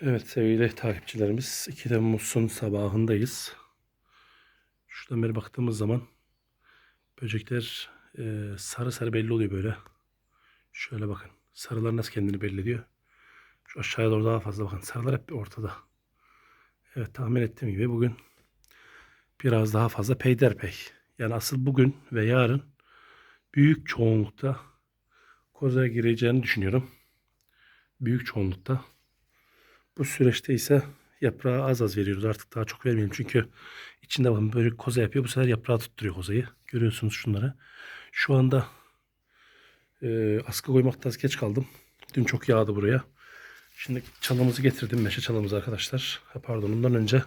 Evet sevgili takipçilerimiz 2 Temmuz'un sabahındayız. Şuradan beri baktığımız zaman böcekler e, sarı sarı belli oluyor böyle. Şöyle bakın. Sarılar nasıl kendini belli ediyor. Şu aşağıya doğru daha fazla bakın. Sarılar hep ortada. Evet tahmin ettiğim gibi bugün biraz daha fazla peyderpey. Yani asıl bugün ve yarın büyük çoğunlukta kozaya gireceğini düşünüyorum. Büyük çoğunlukta. Bu süreçte ise yaprağı az az veriyoruz. Artık daha çok vermeyelim. Çünkü içinde bakın böyle koza yapıyor. Bu sefer yaprağı tutturuyor kozayı. Görüyorsunuz şunları. Şu anda e, askı koymakta az geç kaldım. Dün çok yağdı buraya. Şimdi çalımızı getirdim. Meşe çalımızı arkadaşlar. Ha, pardon ondan önce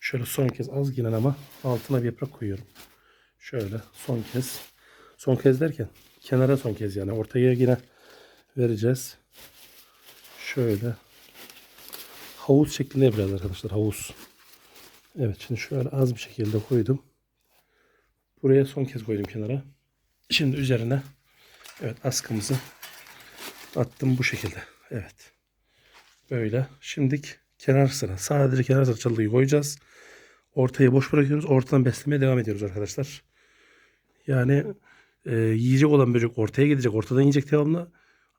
şöyle son kez az gelen ama altına bir yaprak koyuyorum. Şöyle son kez. Son kez derken kenara son kez yani. Ortaya yine vereceğiz. Şöyle havuz şeklinde yapacağız arkadaşlar havuz. Evet şimdi şöyle az bir şekilde koydum. Buraya son kez koydum kenara. Şimdi üzerine evet askımızı attım bu şekilde. Evet. Böyle. Şimdilik kenar sıra. Sadece kenar sıra çalıyı koyacağız. Ortayı boş bırakıyoruz. Ortadan beslemeye devam ediyoruz arkadaşlar. Yani e, yiyecek olan böcek ortaya gidecek. Ortadan yiyecek devamlı.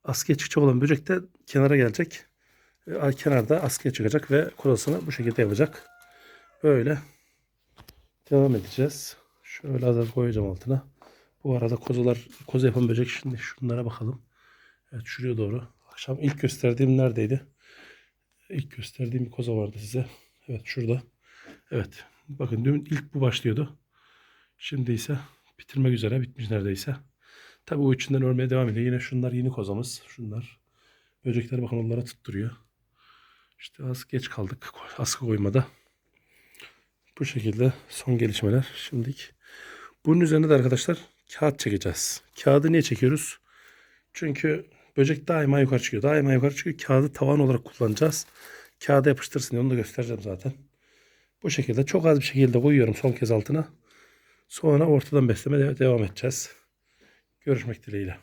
Askıya çıkacak olan böcek de kenara gelecek. E, kenarda askıya çıkacak ve kurasını bu şekilde yapacak. Böyle devam edeceğiz. Şöyle az az koyacağım altına. Bu arada kozalar, koza yapan böcek şimdi şunlara bakalım. Evet şuraya doğru. Akşam ilk gösterdiğim neredeydi? İlk gösterdiğim bir koza vardı size. Evet şurada. Evet. Bakın dün ilk bu başlıyordu. Şimdi ise bitirmek üzere bitmiş neredeyse. Tabi o içinden örmeye devam ediyor. Yine şunlar yeni kozamız. Şunlar. Böcekler bakın onlara tutturuyor. İşte az geç kaldık askı koymada. Bu şekilde son gelişmeler. Şimdilik bunun üzerine de arkadaşlar kağıt çekeceğiz. Kağıdı niye çekiyoruz? Çünkü böcek daima yukarı çıkıyor. Daima yukarı çıkıyor. Kağıdı tavan olarak kullanacağız. Kağıda yapıştırsın diye onu da göstereceğim zaten. Bu şekilde çok az bir şekilde koyuyorum son kez altına. Sonra ortadan besleme de- devam edeceğiz. Görüşmek dileğiyle.